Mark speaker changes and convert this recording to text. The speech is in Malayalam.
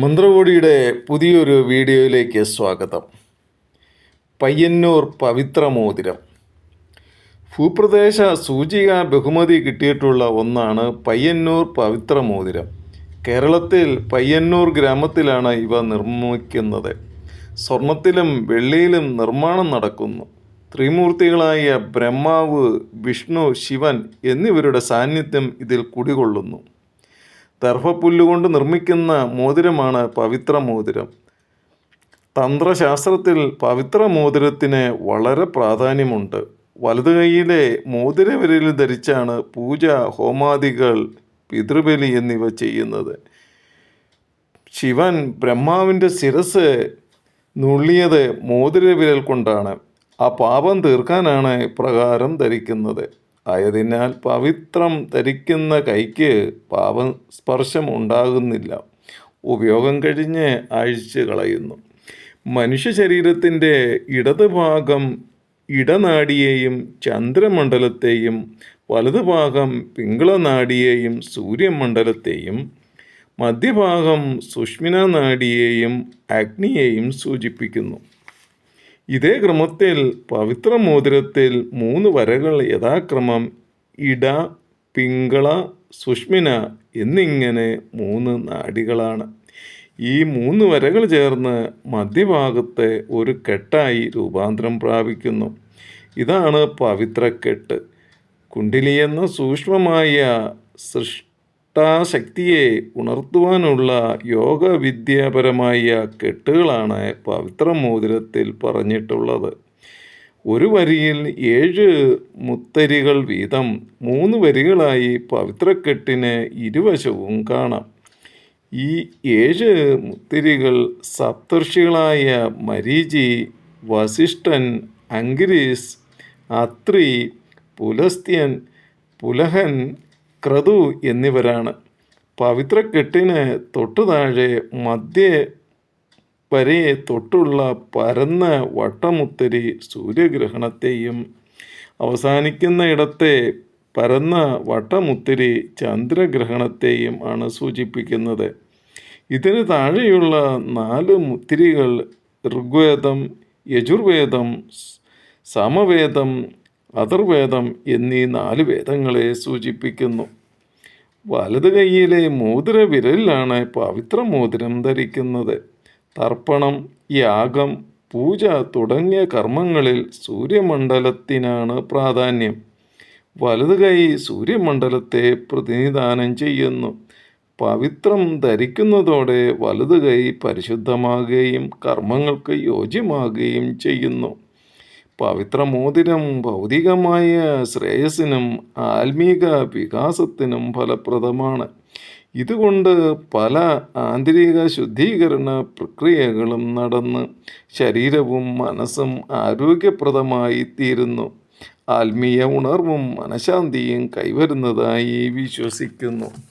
Speaker 1: മന്ത്രകോടിയുടെ പുതിയൊരു വീഡിയോയിലേക്ക് സ്വാഗതം. പയ്യന്നൂർ പവിത്രമോതിരം ഭൂപ്രദേശ സൂചിക ബഹുമതി കിട്ടിയിട്ടുള്ള ഒന്നാണ് പയ്യന്നൂർ പവിത്രമോതിരം കേരളത്തിൽ പയ്യന്നൂർ ഗ്രാമത്തിലാണ് ഇവ നിർമ്മിക്കുന്നത്. സ്വർണത്തിലും വെള്ളിയിലും നിർമ്മാണം നടക്കുന്നു. ത്രിമൂർത്തികളായ ബ്രഹ്മാവ് വിഷ്ണു ശിവൻ എന്നിവരുടെ സാന്നിധ്യം ഇതിൽ കുടികൊള്ളുന്നു. ദർഭപ്പുല്ലുകൊണ്ട് നിർമ്മിക്കുന്ന മോതിരമാണ് പവിത്ര മോതിരം തന്ത്രശാസ്ത്രത്തിൽ പവിത്ര മോതിരത്തിന് വളരെ പ്രാധാന്യമുണ്ട്. വലതു കൈയിലെ മോതിരവിരൽ ധരിച്ചാണ് പൂജ ഹോമാദികൾ പിതൃബലി എന്നിവ ചെയ്യുന്നത്. ശിവൻ ബ്രഹ്മാവിന്റെ ശിരസ് നുള്ളിയത് മോതിരവിരൽ കൊണ്ടാണ്. ആ പാപം തീർക്കാനാണ് പ്രകാരം ധരിക്കുന്നത്. ആയതിനാൽ പവിത്രം ധരിക്കുന്ന കൈക്ക് പാപം സ്പർശം ഉണ്ടാകുന്നില്ല ഉപയോഗം കഴിഞ്ഞ് അഴിച്ച് കളയുന്നു മനുഷ്യ ശരീരത്തിന്റെ ഇടതുഭാഗം ഇടനാടിയെയും ചന്ദ്രമണ്ഡലത്തെയും വലതുഭാഗം പിങ്കളനാടിയെയും സൂര്യമണ്ഡലത്തെയും മധ്യഭാഗം സുഷ്മിന നാഡിയെയും അഗ്നിയെയും സൂചിപ്പിക്കുന്നു. ഇതേ ക്രമത്തിൽ പവിത്ര മോതിരത്തിൽ മൂന്ന് വരകൾ യഥാക്രമം ഇട പിങ്കള സുഷ്മിന എന്നിങ്ങനെ മൂന്ന് നാടികളാണ്. ഈ മൂന്ന് വരകൾ ചേർന്ന് മധ്യഭാഗത്തെ ഒരു കെട്ടായി രൂപാന്തരം പ്രാപിക്കുന്നു. ഇതാണ് പവിത്രക്കെട്ട്. കുണ്ടിലി എന്ന സൂക്ഷ്മമായ സൃഷ്ടാശക്തിയെ ഉണർത്തുവാനുള്ള യോഗവിദ്യാപരമായ കെട്ടുകളാണ് പവിത്ര മോതിരത്തിൽ പറഞ്ഞിട്ടുള്ളത്. ഒരു വരിയിൽ ഏഴ് മുത്തരികൾ വീതം മൂന്ന് വരികളായി പവിത്രക്കെട്ടിന് ഇരുവശവും കാണാം. ഈ ഏഴ് മുത്തിരികൾ സപ്തർഷികളായ മരീചി വസിഷ്ഠൻ അങ്കിരീസ് അത്രി പുലസ്ത്യൻ പുലഹൻ ക്രതു എന്നിവരാണ്. പവിത്രക്കെട്ടിന് തൊട്ടു താഴെ മധ്യ വരെ തൊട്ടുള്ള പരന്ന വട്ടമുത്തരി സൂര്യഗ്രഹണത്തെയും അവസാനിക്കുന്ന ഇടത്തെ പരന്ന വട്ടമുത്തിരി ചന്ദ്രഗ്രഹണത്തെയും ആണ് സൂചിപ്പിക്കുന്നത്. ഇതിന് താഴെയുള്ള നാല് മുത്തിരികൾ ഋഗ്വേദം യജുർവേദം സമവേദം അഥർവേദം എന്നീ നാല് വേദങ്ങളെ സൂചിപ്പിക്കുന്നു. വലത് കൈയിലെ മോതിര വിരലിലാണ് പവിത്ര മോതിരം ധരിക്കുന്നത്. തർപ്പണം യാഗം പൂജ തുടങ്ങിയ കർമ്മങ്ങളിൽ സൂര്യമണ്ഡലത്തിനാണ് പ്രാധാന്യം. വലത് കൈ സൂര്യമണ്ഡലത്തെ പ്രതിനിധാനം ചെയ്യുന്നു. പവിത്രം ധരിക്കുന്നതോടെ വലത് കൈ പരിശുദ്ധമാകുകയും കർമ്മങ്ങൾക്ക് യോജ്യമാകുകയും ചെയ്യുന്നു. പവിത്ര മോതിരം ഭൗതികമായ ശ്രേയസ്സിനും ആത്മീക വികാസത്തിനും ഫലപ്രദമാണ്. ഇതുകൊണ്ട് പല ആന്തരിക ശുദ്ധീകരണ പ്രക്രിയകളും നടന്ന് ശരീരവും മനസ്സും ആരോഗ്യപ്രദമായി തീരുന്നു. ആത്മീയ ഉണർവും മനഃശാന്തിയും കൈവരുന്നതായി വിശ്വസിക്കുന്നു.